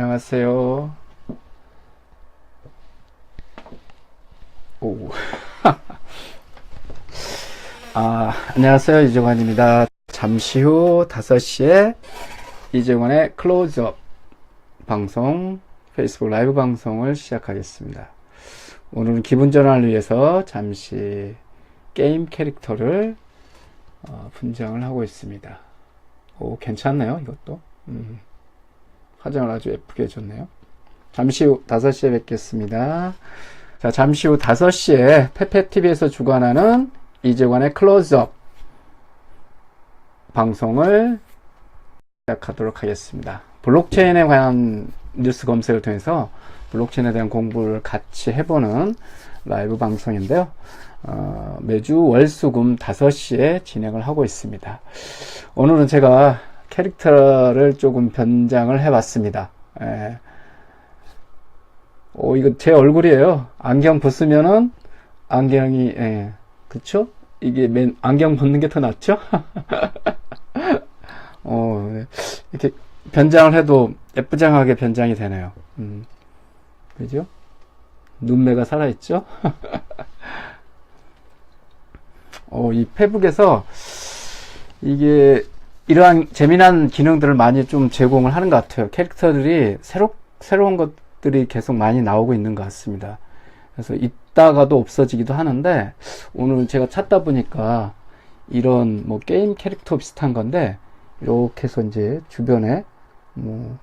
안녕하세요. 오. 아, 안녕하세요. 이정환입니다. 잠시 후 5시에 이정환의 클로즈업 방송, 페이스북 라이브 방송을 시작하겠습니다. 오늘은 기분 전환을 위해서 잠시 게임 캐릭터를 어, 분장을 하고 있습니다. 오, 괜찮네요, 이것도. 음, 화장을 아주 예쁘게 해줬네요. 잠시 후 5시에 뵙겠습니다. 자, 잠시 후 5시에 페페TV에서 주관하는 이재관의 클로즈업 방송을 시작하도록 하겠습니다. 블록체인에 관한 뉴스 검색을 통해서 블록체인에 대한 공부를 같이 해보는 라이브 방송인데요. 어, 매주 월수금 5시에 진행을 하고 있습니다. 오늘은 제가 캐릭터를 조금 변장을 해봤습니다. 예. 오, 이거 제 얼굴이에요. 안경 벗으면은 안경이, 예. 그쵸? 이게 맨, 안경 벗는 게 더 낫죠? 어, 네. 이렇게 변장을 해도 예쁘장하게 변장이 되네요. 음. 그죠? 눈매가 살아있죠? 어, 이 페북에서 이게 이러한 재미난 기능들을 많이 좀 제공을 하는 것 같아요. 캐릭터들이 새로, 새로운 것들이 계속 많이 나오고 있는 것 같습니다. 그래서 있다가도 없어지기도 하는데 오늘 제가 찾다 보니까 이런 뭐 게임 캐릭터 비슷한 건데 이렇게 해서 이제 주변에 뭐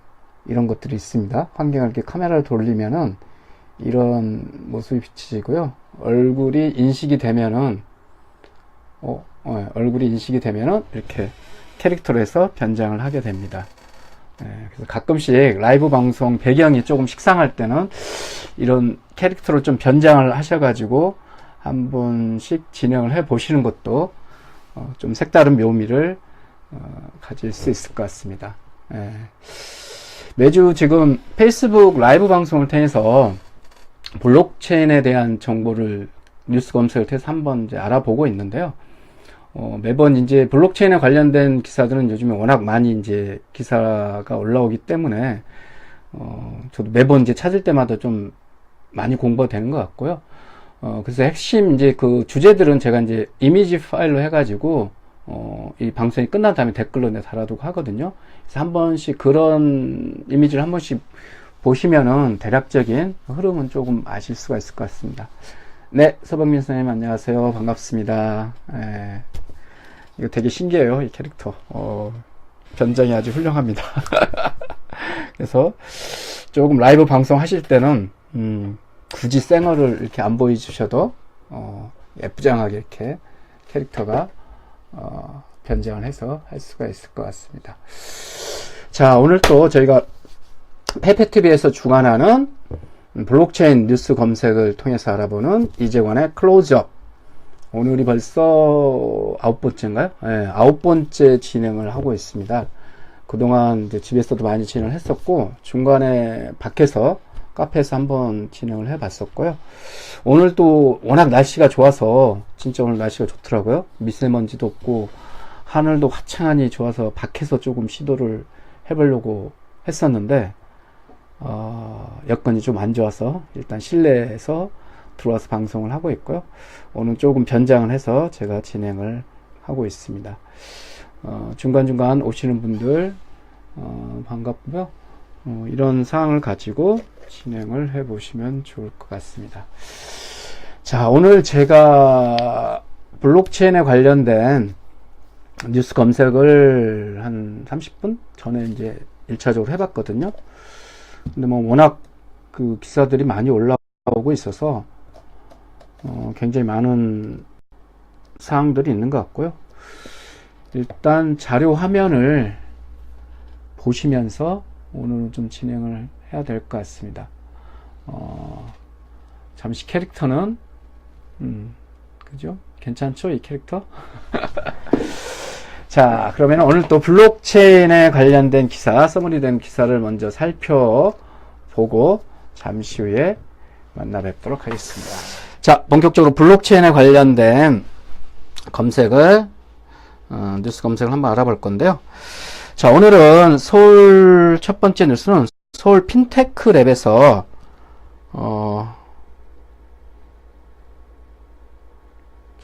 이런 것들이 있습니다. 환경을 이렇게 카메라를 돌리면은 이런 모습이 비치지고요. 얼굴이 인식이 되면은 어, 어, 얼굴이 인식이 되면은 이렇게 캐릭터로 해서 변장을 하게 됩니다. 예, 그래서 가끔씩 라이브 방송 배경이 조금 식상할 때는 이런 캐릭터를 좀 변장을 하셔가지고 한 번씩 진행을 해 보시는 것도 어, 좀 색다른 묘미를 어, 가질 수 있을 것 같습니다. 예. 매주 지금 페이스북 라이브 방송을 통해서 블록체인에 대한 정보를 뉴스 검색을 통해서 한번 이제 알아보고 있는데요. 어, 매번 이제 블록체인에 관련된 기사들은 요즘에 워낙 많이 이제 기사가 올라오기 때문에 어, 저도 매번 이제 찾을 때마다 좀 많이 공부가 되는 것 같고요. 어, 그래서 핵심 이제 그 주제들은 제가 이제 이미지 파일로 해가지고 어, 이 방송이 끝난 다음에 댓글로 내 달아두고 하거든요. 그래서 한 번씩 그런 이미지를 한 번씩 보시면은 대략적인 흐름은 조금 아실 수가 있을 것 같습니다. 네, 서범민 선생님 안녕하세요. 반갑습니다. 예. 이거 되게 신기해요, 이 캐릭터. 어, 변장이 아주 훌륭합니다. 그래서 조금 라이브 방송 하실 때는, 음, 굳이 생얼을 이렇게 안 보여주셔도, 어, 예쁘장하게 이렇게 캐릭터가, 어, 변장을 해서 할 수가 있을 것 같습니다. 자, 오늘 또 저희가 페페TV에서 주관하는 블록체인 뉴스 검색을 통해서 알아보는 이재관의 클로즈업. 오늘이 벌써 아홉 번째인가요? 네, 아홉 번째 진행을 하고 있습니다. 그동안 집에서도 많이 진행을 했었고, 중간에 밖에서 카페에서 한번 진행을 해 봤었고요. 오늘 또 워낙 날씨가 좋아서, 진짜 오늘 날씨가 좋더라고요. 미세먼지도 없고, 하늘도 화창하니 좋아서 밖에서 조금 시도를 해보려고 했었는데, 어, 여건이 좀 안 좋아서 일단 실내에서 들어와서 방송을 하고 있고요. 오늘 조금 변장을 해서 제가 진행을 하고 있습니다. 어, 중간중간 오시는 분들 어, 반갑고요. 어, 이런 사항을 가지고 진행을 해 보시면 좋을 것 같습니다. 자, 오늘 제가 블록체인에 관련된 뉴스 검색을 한 30분 전에 이제 1차적으로 해봤거든요. 근데 뭐 워낙 그 기사들이 많이 올라오고 있어서 어 굉장히 많은 사항들이 있는 것 같고요. 일단 자료 화면을 보시면서 오늘은 좀 진행을 해야 될 것 같습니다. 어 잠시 캐릭터는 음 그죠? 괜찮죠 이 캐릭터? 자, 그러면 오늘 또 블록체인에 관련된 기사, 서머리된 기사를 먼저 살펴보고 잠시 후에 만나 뵙도록 하겠습니다. 자, 본격적으로 블록체인에 관련된 검색을, 어, 뉴스 검색을 한번 알아볼 건데요. 자, 오늘은 서울 첫 번째 뉴스는 서울 핀테크 랩에서 어,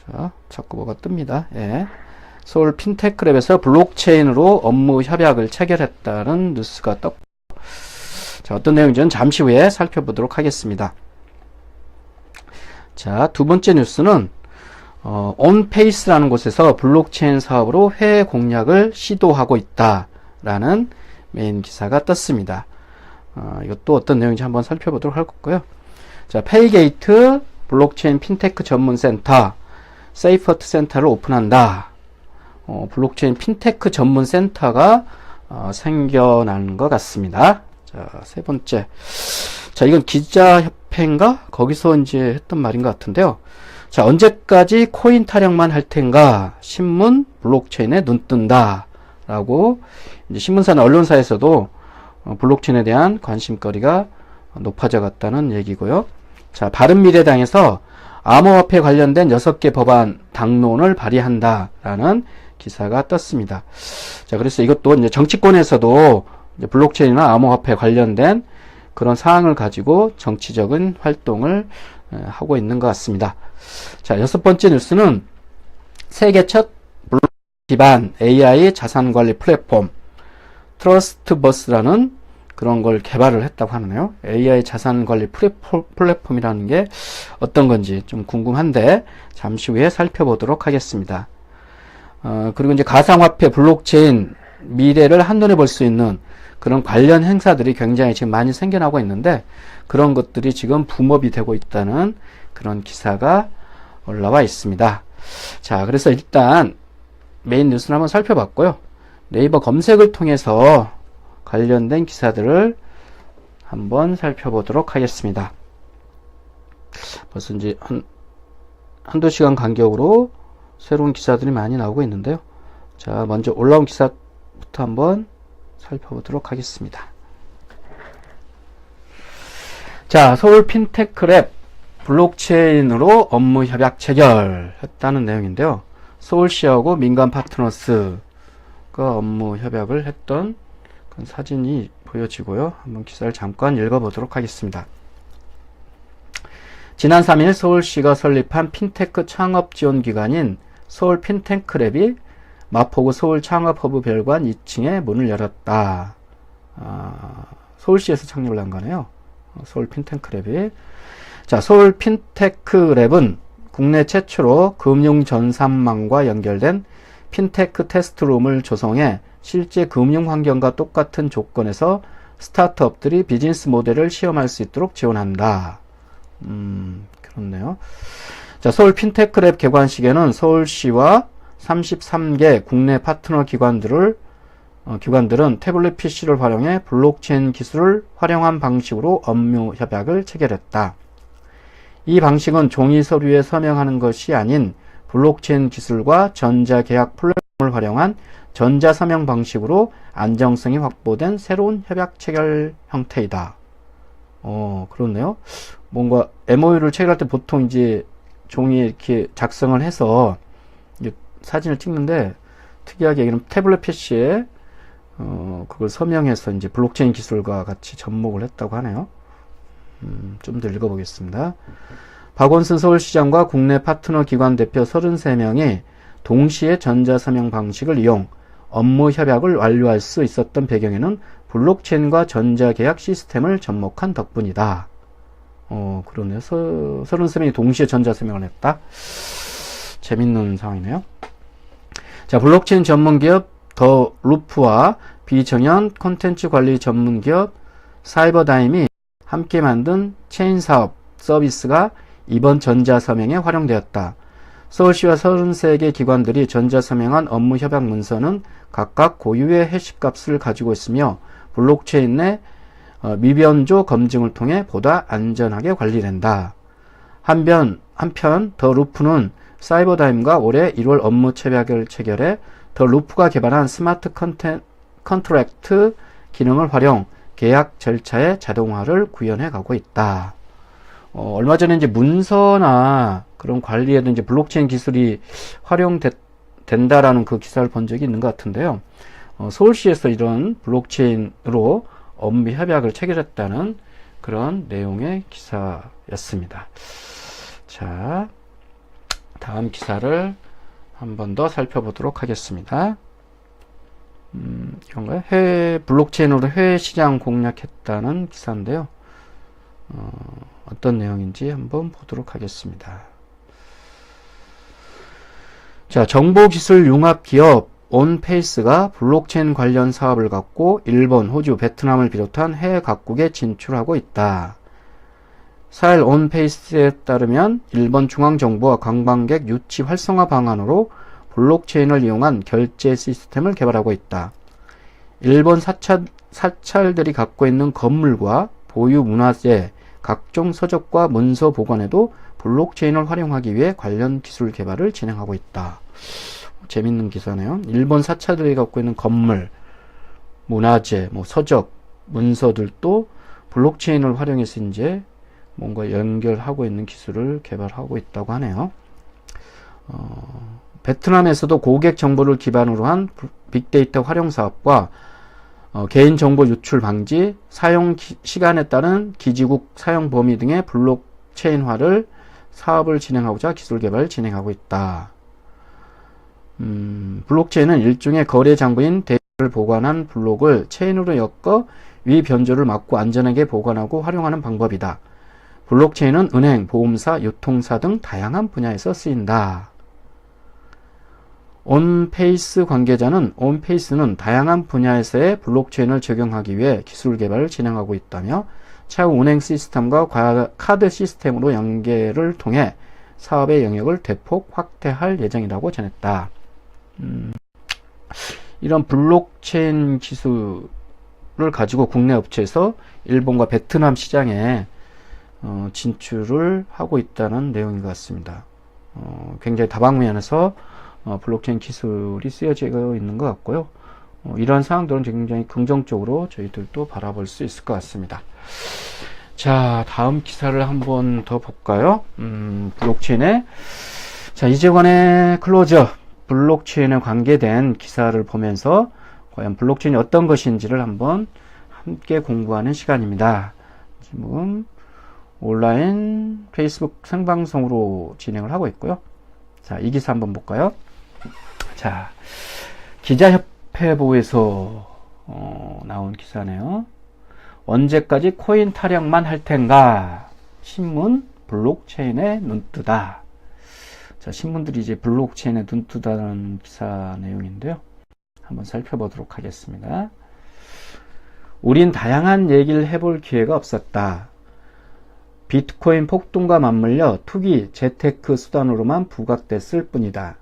자, 자꾸 뭐가 뜹니다. 예. 서울 핀테크 랩에서 블록체인으로 업무 협약을 체결했다는 뉴스가 떴고, 자, 어떤 내용인지는 잠시 후에 살펴보도록 하겠습니다. 자, 두 번째 뉴스는, 어, 온페이스라는 곳에서 블록체인 사업으로 해외 공략을 시도하고 있다라는 메인 기사가 떴습니다. 어, 이것도 어떤 내용인지 한번 살펴보도록 할 거고요. 자, 페이게이트 블록체인 핀테크 전문 센터, 세이퍼트 센터를 오픈한다. 어, 블록체인 핀테크 전문 센터가 어, 생겨나는 것 같습니다. 자, 세 번째. 자, 이건 기자 협 회인가? 거기서 이제 했던 말인 것 같은데요. 자, 언제까지 코인 타령만 할 텐가? 신문 블록체인에 눈 뜬다. 라고, 이제 신문사나 언론사에서도 어, 블록체인에 대한 관심거리가 높아져 갔다는 얘기고요. 자, 바른미래당에서 암호화폐 관련된 6개 법안 당론을 발의한다라는 기사가 떴습니다. 자, 그래서 이것도 이제 정치권에서도 이제 블록체인이나 암호화폐 관련된 그런 사항을 가지고 정치적인 활동을 에, 하고 있는 것 같습니다. 자, 여섯 번째 뉴스는 세계 첫 블록 기반 AI 자산 관리 플랫폼 트러스트버스라는 그런 걸 개발을 했다고 하네요. AI 자산 관리 플랫폼, 플랫폼이라는 게 어떤 건지 좀 궁금한데 잠시 후에 살펴보도록 하겠습니다. 어, 그리고 이제 가상화폐, 블록체인, 미래를 한눈에 볼 수 있는 그런 관련 행사들이 굉장히 지금 많이 생겨나고 있는데 그런 것들이 지금 붐업이 되고 있다는 그런 기사가 올라와 있습니다. 자, 그래서 일단 메인 뉴스를 한번 살펴봤고요. 네이버 검색을 통해서 관련된 기사들을 한번 살펴보도록 하겠습니다. 벌써 이제 한, 한두 시간 간격으로 새로운 기사들이 많이 나오고 있는데요. 자, 먼저 올라온 기사부터 한번 살펴보도록 하겠습니다. 자, 서울 핀테크 랩 블록체인으로 업무 협약 체결했다는 내용인데요. 서울시하고 민간 파트너스가 업무 협약을 했던 사진이 보여지고요. 한번 기사를 잠깐 읽어보도록 하겠습니다. 지난 3일 서울시가 설립한 핀테크 창업 지원 기관인 서울 핀테크랩이 마포구 서울 창업허브 별관 2층에 문을 열었다. 아, 서울시에서 창립을 한 거네요. 어, 서울 핀테크랩이. 자, 서울 핀테크랩은 국내 최초로 금융 전산망과 연결된 핀테크 테스트룸을 조성해 실제 금융 환경과 똑같은 조건에서 스타트업들이 비즈니스 모델을 시험할 수 있도록 지원한다. 음, 그렇네요. 자, 서울 핀테크랩 개관식에는 서울시와 33개 국내 파트너 기관들을 어, 기관들은 태블릿 PC를 활용해 블록체인 기술을 활용한 방식으로 업무 협약을 체결했다. 이 방식은 종이 서류에 서명하는 것이 아닌 블록체인 기술과 전자계약 플랫폼을 활용한 전자서명 방식으로 안정성이 확보된 새로운 협약 체결 형태이다. 어, 그렇네요. 뭔가 MOU를 체결할 때 보통 이제 종이에 이렇게 작성을 해서 사진을 찍는데 특이하게 이런 태블릿 PC에 어, 그걸 서명해서 이제 블록체인 기술과 같이 접목을 했다고 하네요. 음, 좀 더 읽어보겠습니다. 박원순 서울시장과 국내 파트너 기관 대표 33명이 동시에 전자서명 방식을 이용 업무 협약을 완료할 수 있었던 배경에는 블록체인과 전자계약 시스템을 접목한 덕분이다. 어, 그러네요. 서, 33명이 동시에 전자서명을 했다. 재밌는 상황이네요. 자, 블록체인 전문 기업 더 루프와 비정형 콘텐츠 관리 전문 기업 사이버다임이 함께 만든 체인 사업 서비스가 이번 전자서명에 활용되었다. 서울시와 33개 기관들이 전자서명한 업무 협약 문서는 각각 고유의 해시값을 가지고 있으며 블록체인 내 어, 미변조 검증을 통해 보다 안전하게 관리된다. 한편, 한편 더 루프는 사이버다임과 올해 1월 업무 협약을 체결해 더 루프가 개발한 스마트 컨텐, 컨트랙트 기능을 활용 계약 절차의 자동화를 구현해 가고 있다. 어, 얼마 전에 이제 문서나 그런 관리에도 이제 블록체인 기술이 활용된다라는 그 기사를 본 적이 있는 것 같은데요. 어, 서울시에서 이런 블록체인으로 업무 협약을 체결했다는 그런 내용의 기사였습니다. 자, 다음 기사를 한 번 더 살펴보도록 하겠습니다. 음, 이건가요? 해외 블록체인으로 해외 시장 공략했다는 기사인데요. 어, 어떤 내용인지 한번 보도록 하겠습니다. 자, 정보기술 융합 기업 온페이스가 블록체인 관련 사업을 갖고 일본, 호주, 베트남을 비롯한 해외 각국에 진출하고 있다. 4일 온페이스에 따르면 일본 중앙정부와 관광객 유치 활성화 방안으로 블록체인을 이용한 결제 시스템을 개발하고 있다. 일본 사찰, 사찰들이 갖고 있는 건물과 보유 문화재, 각종 서적과 문서 보관에도 블록체인을 활용하기 위해 관련 기술 개발을 진행하고 있다. 재밌는 기사네요. 일본 사찰들이 갖고 있는 건물, 문화재, 뭐 서적, 문서들도 블록체인을 활용해서 이제 뭔가 연결하고 있는 기술을 개발하고 있다고 하네요. 어, 베트남에서도 고객 정보를 기반으로 한 빅데이터 활용 사업과 어, 개인정보 유출 방지, 사용 기, 시간에 따른 기지국 사용 범위 등의 블록체인화를 사업을 진행하고자 기술 개발을 진행하고 있다. 음, 블록체인은 일종의 거래 장부인 데이터를 보관한 블록을 체인으로 엮어 위 변조를 막고 안전하게 보관하고 활용하는 방법이다. 블록체인은 은행, 보험사, 유통사 등 다양한 분야에서 쓰인다. 온페이스 관계자는 온페이스는 다양한 분야에서의 블록체인을 적용하기 위해 기술 개발을 진행하고 있다며 차후 운행 시스템과 카드 시스템으로 연계를 통해 사업의 영역을 대폭 확대할 예정이라고 전했다. 음, 이런 블록체인 기술을 가지고 국내 업체에서 일본과 베트남 시장에 어, 진출을 하고 있다는 내용인 것 같습니다. 어, 굉장히 다방면에서 어, 블록체인 기술이 쓰여지고 있는 것 같고요. 어, 이러한 사항들은 굉장히 긍정적으로 저희들도 바라볼 수 있을 것 같습니다. 자, 다음 기사를 한번 더 볼까요? 음, 블록체인의 자, 이재관의 클로저 블록체인에 관계된 기사를 보면서 과연 블록체인이 어떤 것인지를 한번 함께 공부하는 시간입니다. 지금 온라인 페이스북 생방송으로 진행을 하고 있고요. 자, 이 기사 한번 볼까요? 자, 기자협회보에서 어, 나온 기사네요. 언제까지 코인 타령만 할 텐가? 신문 블록체인에 눈뜨다. 자, 신문들이 이제 블록체인에 눈뜨다는 기사 내용인데요. 한번 살펴보도록 하겠습니다. 우린 다양한 얘기를 해볼 기회가 없었다. 비트코인 폭등과 맞물려 투기, 재테크 수단으로만 부각됐을 뿐이다.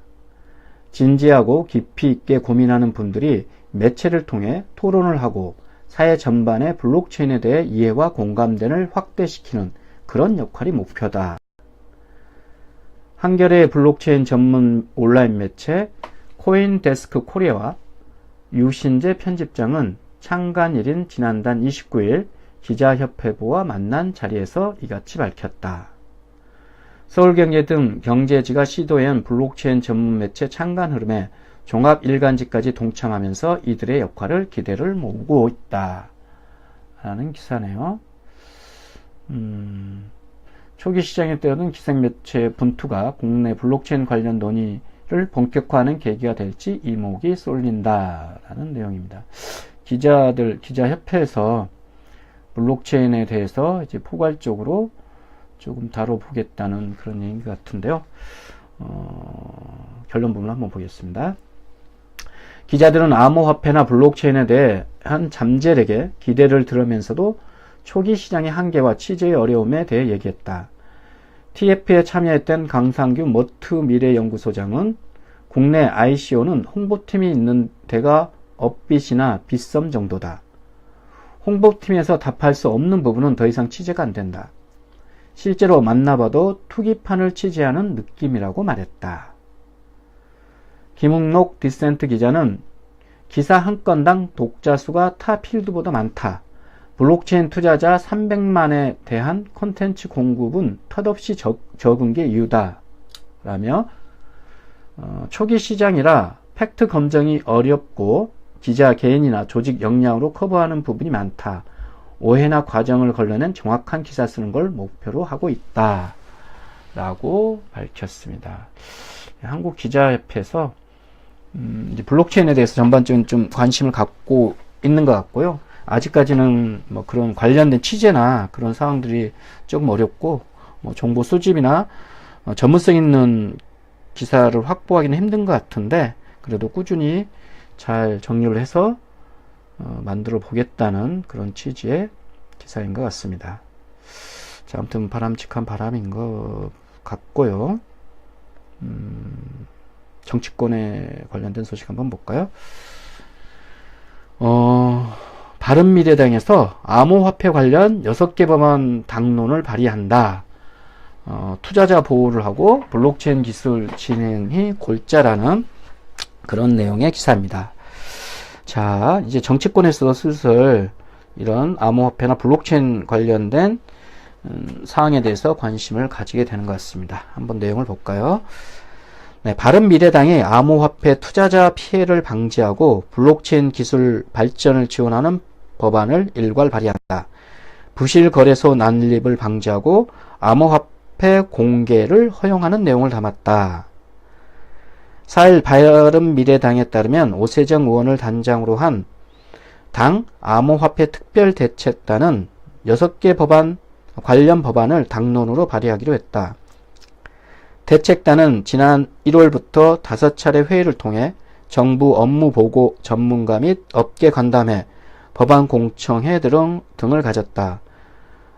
진지하고 깊이 있게 고민하는 분들이 매체를 통해 토론을 하고 사회 전반의 블록체인에 대해 이해와 공감대를 확대시키는 그런 역할이 목표다. 한겨레 블록체인 전문 온라인 매체 코인데스크 코리아와 유신재 편집장은 창간 일인 지난달 29일 기자협회부와 만난 자리에서 이같이 밝혔다. 서울경제 등 경제지가 시도한 블록체인 전문 매체 창간 흐름에 종합 일간지까지 동참하면서 이들의 역할을 기대를 모으고 있다. 라는 기사네요. 음, 초기 시장에 뛰어든 기생매체 분투가 국내 블록체인 관련 논의를 본격화하는 계기가 될지 이목이 쏠린다. 라는 내용입니다. 기자들, 기자협회에서 블록체인에 대해서 이제 포괄적으로 조금 다뤄보겠다는 그런 얘기 같은데요. 어, 결론 부분을 한번 보겠습니다. 기자들은 암호화폐나 블록체인에 대한 잠재력에 기대를 들으면서도 초기 시장의 한계와 취재의 어려움에 대해 얘기했다. TF에 참여했던 강상규 머트 미래연구소장은 국내 ICO는 홍보팀이 있는 데가 업빛이나 빗썸 정도다. 홍보팀에서 답할 수 없는 부분은 더 이상 취재가 안 된다. 실제로 만나봐도 투기판을 취재하는 느낌이라고 말했다. 김웅록 디센트 기자는 기사 한 건당 독자 수가 타 필드보다 많다. 블록체인 투자자 300만에 대한 콘텐츠 공급은 탓없이 적, 적은 게 이유다. 라며 어, 초기 시장이라 팩트 검증이 어렵고 기자 개인이나 조직 역량으로 커버하는 부분이 많다. 오해나 과정을 걸러낸 정확한 기사 쓰는 걸 목표로 하고 있다. 라고 밝혔습니다. 한국 기자협회에서 음, 블록체인에 대해서 전반적인 좀 관심을 갖고 있는 것 같고요. 아직까지는 뭐 그런 관련된 취재나 그런 상황들이 조금 어렵고 뭐 정보 수집이나 어, 전문성 있는 기사를 확보하기는 힘든 것 같은데 그래도 꾸준히 잘 정리를 해서 어, 만들어 보겠다는 그런 취지의 기사인 것 같습니다. 자, 아무튼 바람직한 바람인 것 같고요. 음, 정치권에 관련된 소식 한번 볼까요? 어, 바른미래당에서 암호화폐 관련 6개 법안 당론을 발의한다. 어, 투자자 보호를 하고 블록체인 기술 진행이 골자라는 그런 내용의 기사입니다. 자, 이제 정치권에서 슬슬 이런 암호화폐나 블록체인 관련된 음, 사항에 대해서 관심을 가지게 되는 것 같습니다. 한번 내용을 볼까요? 네, 바른미래당이 암호화폐 투자자 피해를 방지하고 블록체인 기술 발전을 지원하는 법안을 일괄 발의한다. 부실 거래소 난립을 방지하고 암호화폐 공개를 허용하는 내용을 담았다. 4일 바른미래당에 따르면 오세정 의원을 단장으로 한 당 암호화폐 특별대책단은 6개 법안 관련 법안을 당론으로 발의하기로 했다. 대책단은 지난 1월부터 5차례 회의를 통해 정부 업무 보고 전문가 및 업계 간담회, 법안 공청회 등, 등을 가졌다.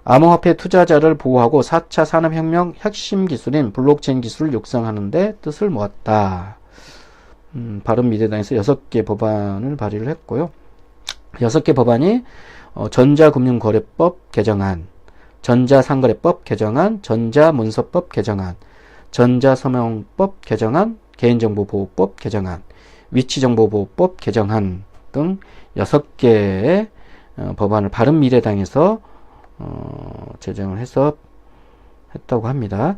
암호화폐 투자자를 보호하고 4차 산업혁명 핵심 기술인 블록체인 기술을 육성하는 데 뜻을 모았다. 음, 바른미래당에서 6개 법안을 발의를 했고요. 6개 법안이 어, 전자금융거래법 개정안, 전자상거래법 개정안, 전자문서법 개정안, 전자서명법 개정안, 개인정보보호법 개정안, 위치정보보호법 개정안 등 6개의 어, 법안을 바른미래당에서 어, 제정을 해서 했다고 합니다.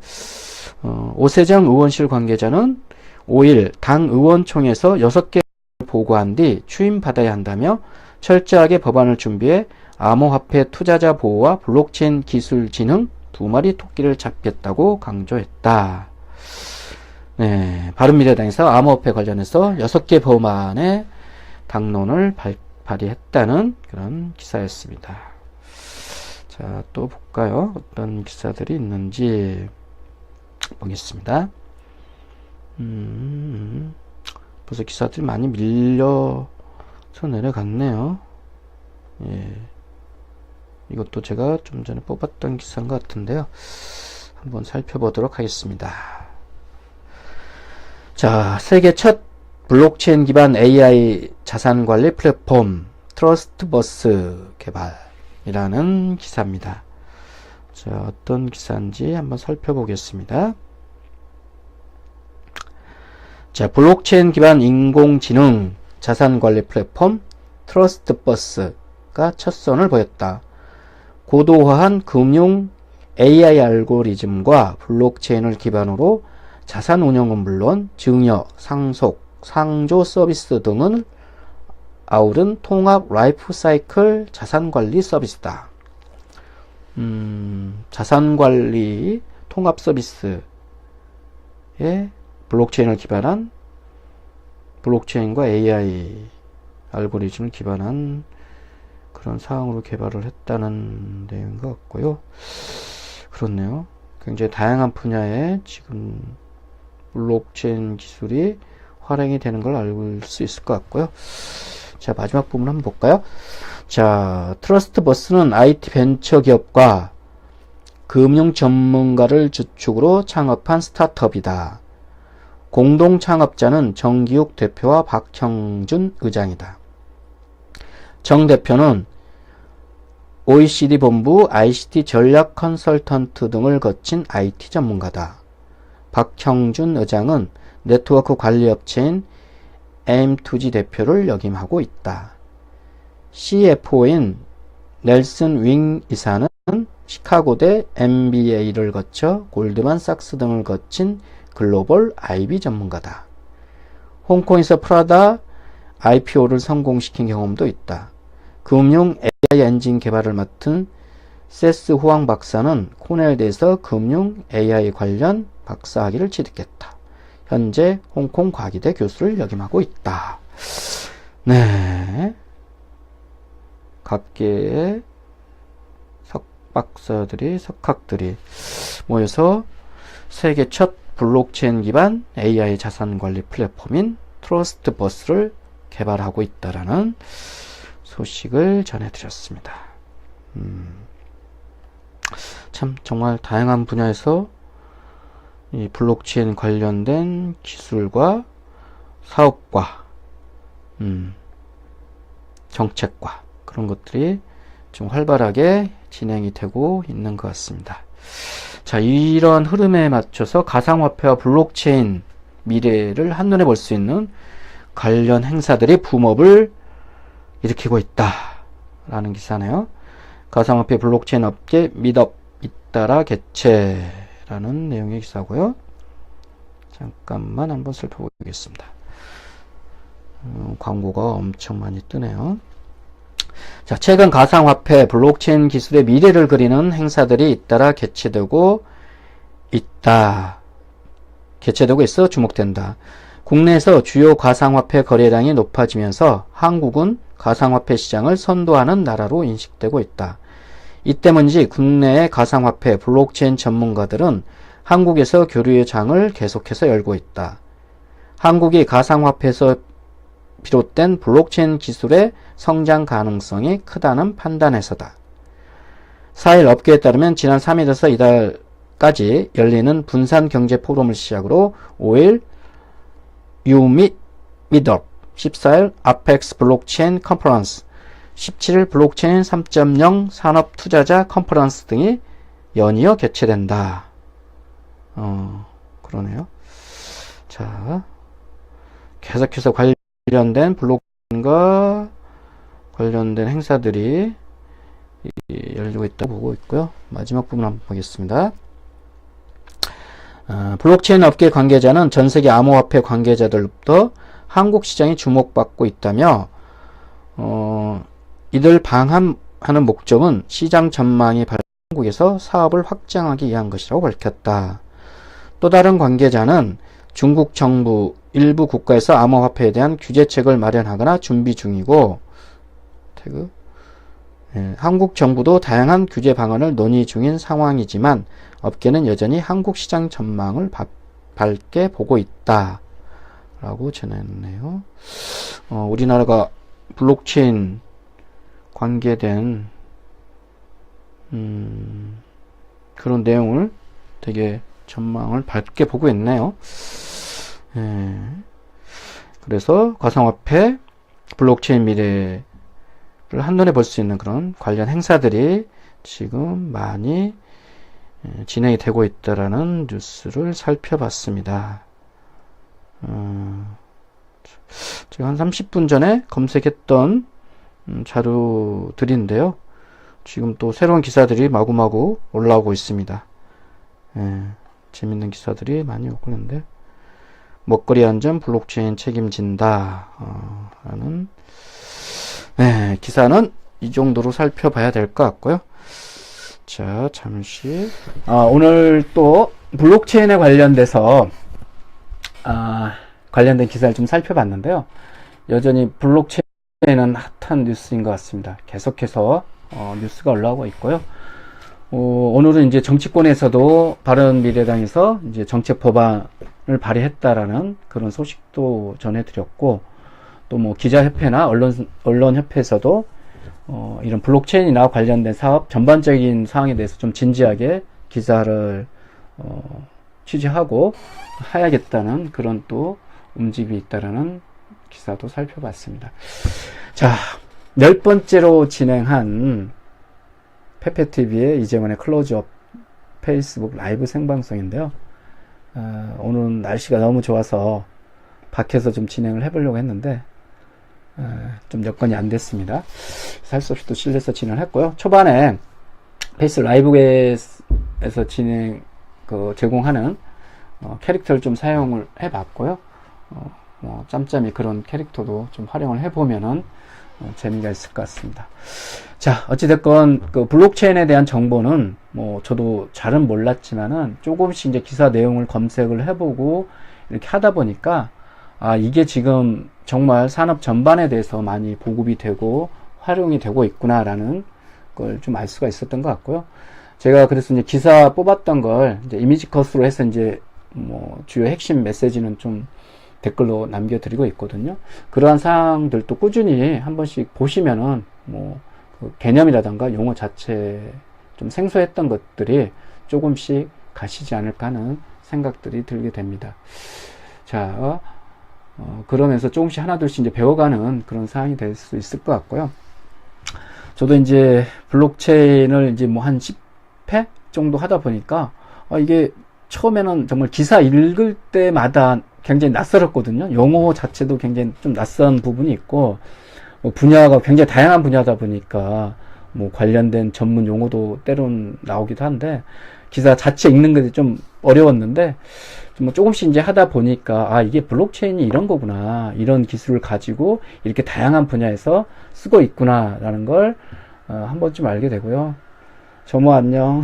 어, 오세정 의원실 관계자는 5일 당 의원총에서 6개 보고한 뒤 추임받아야 한다며 철저하게 법안을 준비해 암호화폐 투자자 보호와 블록체인 기술 진흥 두 마리 토끼를 잡겠다고 강조했다. 네, 바른미래당에서 암호화폐 관련해서 6개 법안의 당론을 발, 발의했다는 그런 기사였습니다. 자, 또 볼까요? 어떤 기사들이 있는지 보겠습니다. 음, 벌써 기사들이 많이 밀려서 내려갔네요. 예. 이것도 제가 좀 전에 뽑았던 기사인 것 같은데요. 한번 살펴보도록 하겠습니다. 자, 세계 첫 블록체인 기반 AI 자산 관리 플랫폼 트러스트버스 개발이라는 기사입니다. 자, 어떤 기사인지 한번 살펴보겠습니다. 자, 블록체인 기반 인공지능 자산 관리 플랫폼 트러스트버스가 첫 선을 보였다. 고도화한 금융 AI 알고리즘과 블록체인을 기반으로 자산 운영은 물론 증여, 상속, 상조 서비스 등을 아우른 통합 라이프 사이클 자산 관리 서비스다. 음, 자산 관리 통합 서비스에 블록체인을 기반한 블록체인과 AI 알고리즘을 기반한 그런 사항으로 개발을 했다는 내용인 것 같고요. 그렇네요. 굉장히 다양한 분야에 지금 블록체인 기술이 활용이 되는 걸 알 수 있을 것 같고요. 자, 마지막 부분 한번 볼까요? 자, 트러스트 버스는 IT 벤처 기업과 금융 전문가를 주축으로 창업한 스타트업이다. 공동 창업자는 정기욱 대표와 박형준 의장이다. 정 대표는 OECD 본부 ICT 전략 컨설턴트 등을 거친 IT 전문가다. 박형준 의장은 네트워크 관리 업체인 M2G 대표를 역임하고 있다. CFO인 넬슨 윙 이사는 시카고대 MBA를 거쳐 골드만삭스 등을 거친 글로벌 IB 전문가다. 홍콩에서 프라다 IPO를 성공시킨 경험도 있다. 금융 AI 엔진 개발을 맡은 세스 호황 박사는 코넬대에서 금융 AI 관련 박사학위를 취득했다. 현재 홍콩 과기대 교수를 역임하고 있다. 네. 각계의 석박사들이, 석학들이 모여서 세계 첫 블록체인 기반 AI 자산 관리 플랫폼인 트러스트 버스를 개발하고 있다라는 소식을 전해드렸습니다. 음, 참 정말 다양한 분야에서 이 블록체인 관련된 기술과 사업과 음, 정책과 그런 것들이 좀 활발하게 진행이 되고 있는 것 같습니다. 자, 이런 흐름에 맞춰서 가상화폐와 블록체인 미래를 한눈에 볼 수 있는 관련 행사들이 붐업을 일으키고 있다. 라는 기사네요. 가상화폐 블록체인 업계 미덥 잇따라 개최라는 내용의 기사고요. 잠깐만 한번 살펴보겠습니다. 음, 광고가 엄청 많이 뜨네요. 자, 최근 가상화폐 블록체인 기술의 미래를 그리는 행사들이 잇따라 개최되고 있다. 개최되고 있어 주목된다. 국내에서 주요 가상화폐 거래량이 높아지면서 한국은 가상화폐 시장을 선도하는 나라로 인식되고 있다. 이 때문인지 국내의 가상화폐 블록체인 전문가들은 한국에서 교류의 장을 계속해서 열고 있다. 한국이 가상화폐에서 비롯된 블록체인 기술의 성장 가능성이 크다는 판단에서다. 4일 업계에 따르면 지난 3일에서 이달까지 열리는 분산 경제 포럼을 시작으로 5일 유밋 미덥 14일 아펙스 블록체인 컨퍼런스 17일 블록체인 3.0 산업 투자자 컨퍼런스 등이 연이어 개최된다. 어, 그러네요. 자, 계속해서 관련 된 블록체인과 관련된 행사들이 열리고 있다고 보고 있고요. 마지막 부분 한번 보겠습니다. 어, 블록체인 업계 관계자는 전 세계 암호화폐 관계자들로부터 한국 시장이 주목받고 있다며 어, 이들 방한하는 목적은 시장 전망이 밝은 한국에서 사업을 확장하기 위한 것이라고 밝혔다. 또 다른 관계자는 중국 정부 일부 국가에서 암호화폐에 대한 규제책을 마련하거나 준비 중이고 태그 예, 한국 정부도 다양한 규제 방안을 논의 중인 상황이지만 업계는 여전히 한국 시장 전망을 바, 밝게 보고 있다. 라고 전했네요. 어, 우리나라가 블록체인 관계된 음, 그런 내용을 되게 전망을 밝게 보고 있네요. 예. 그래서 가상화폐, 블록체인 미래를 한눈에 볼 수 있는 그런 관련 행사들이 지금 많이 예, 진행이 되고 있다라는 뉴스를 살펴봤습니다. 음, 제가 한 30분 전에 검색했던 음, 자료들인데요. 지금 또 새로운 기사들이 마구마구 올라오고 있습니다. 예, 재밌는 기사들이 많이 오고 있는데 먹거리 안전 블록체인 책임진다 어, 라는 네, 기사는 이 정도로 살펴봐야 될 것 같고요. 자, 잠시 아, 오늘 또 블록체인에 관련돼서 아, 관련된 기사를 좀 살펴봤는데요. 여전히 블록체인은 핫한 뉴스인 것 같습니다. 계속해서 어, 뉴스가 올라오고 있고요. 어, 오늘은 이제 정치권에서도 바른미래당에서 이제 정책 법안을 발의했다라는 그런 소식도 전해드렸고 또 뭐 기자협회나 언론 언론협회에서도 어, 이런 블록체인이나 관련된 사업 전반적인 사항에 대해서 좀 진지하게 기사를 어, 취재하고 해야겠다는 그런 또 움직임이 있다라는 기사도 살펴봤습니다. 자, 열 번째로 진행한 페페TV의 이재원의 클로즈업 페이스북 라이브 생방송인데요. 어, 오늘 날씨가 너무 좋아서 밖에서 좀 진행을 해보려고 했는데 어, 좀 여건이 안 됐습니다. 살수 없이 또 실내에서 진행을 했고요. 초반에 페이스 라이브에서 진행 그 제공하는 어, 캐릭터를 좀 사용을 해봤고요. 어, 뭐 짬짬이 그런 캐릭터도 좀 활용을 해보면은 어, 재미가 있을 것 같습니다. 자, 어찌됐건 그 블록체인에 대한 정보는 뭐 저도 잘은 몰랐지만은 조금씩 이제 기사 내용을 검색을 해보고 이렇게 하다 보니까 아, 이게 지금 정말 산업 전반에 대해서 많이 보급이 되고 활용이 되고 있구나라는 걸 좀 알 수가 있었던 것 같고요. 제가 그래서 이제 기사 뽑았던 걸 이제 이미지 컷으로 해서 이제 뭐 주요 핵심 메시지는 좀 댓글로 남겨드리고 있거든요. 그러한 사항들도 꾸준히 한 번씩 보시면은 뭐 그 개념이라던가 용어 자체 좀 생소했던 것들이 조금씩 가시지 않을까 하는 생각들이 들게 됩니다. 자, 어, 그러면서 조금씩 하나둘씩 이제 배워가는 그런 상황이 될 수 있을 것 같고요. 저도 이제 블록체인을 이제 뭐 한 10회 정도 하다 보니까 아, 이게 처음에는 정말 기사 읽을 때마다 굉장히 낯설었거든요. 용어 자체도 굉장히 좀 낯선 부분이 있고 뭐 분야가 굉장히 다양한 분야다 보니까 뭐 관련된 전문 용어도 때론 나오기도 한데 기사 자체 읽는 게좀 어려웠는데 뭐 조금씩 이제 하다 보니까 아 이게 블록체인이 이런 거구나 이런 기술을 가지고 이렇게 다양한 분야에서 쓰고 있구나라는 걸 어, 한 번쯤 알게 되고요. 저모 안녕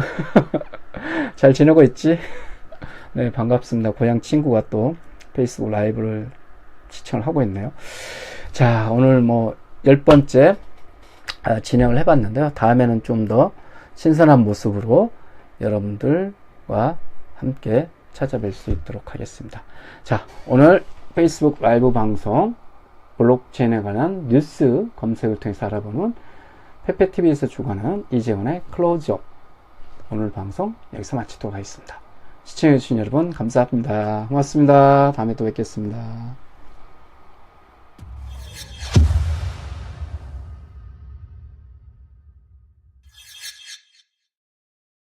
잘 지내고 있지? 네 반갑습니다. 고향 친구가 또 페이스북 라이브를 시청을 하고 있네요. 자 오늘 뭐 열 번째 아, 진행을 해봤는데요. 다음에는 좀 더 신선한 모습으로 여러분들과 함께 찾아뵐 수 있도록 하겠습니다. 자, 오늘 페이스북 라이브 방송 블록체인에 관한 뉴스 검색을 통해서 알아보는 페페TV에서 주관하는 이재원의 클로즈업 오늘 방송 여기서 마치도록 하겠습니다. 시청해주신 여러분 감사합니다. 고맙습니다. 다음에 또 뵙겠습니다.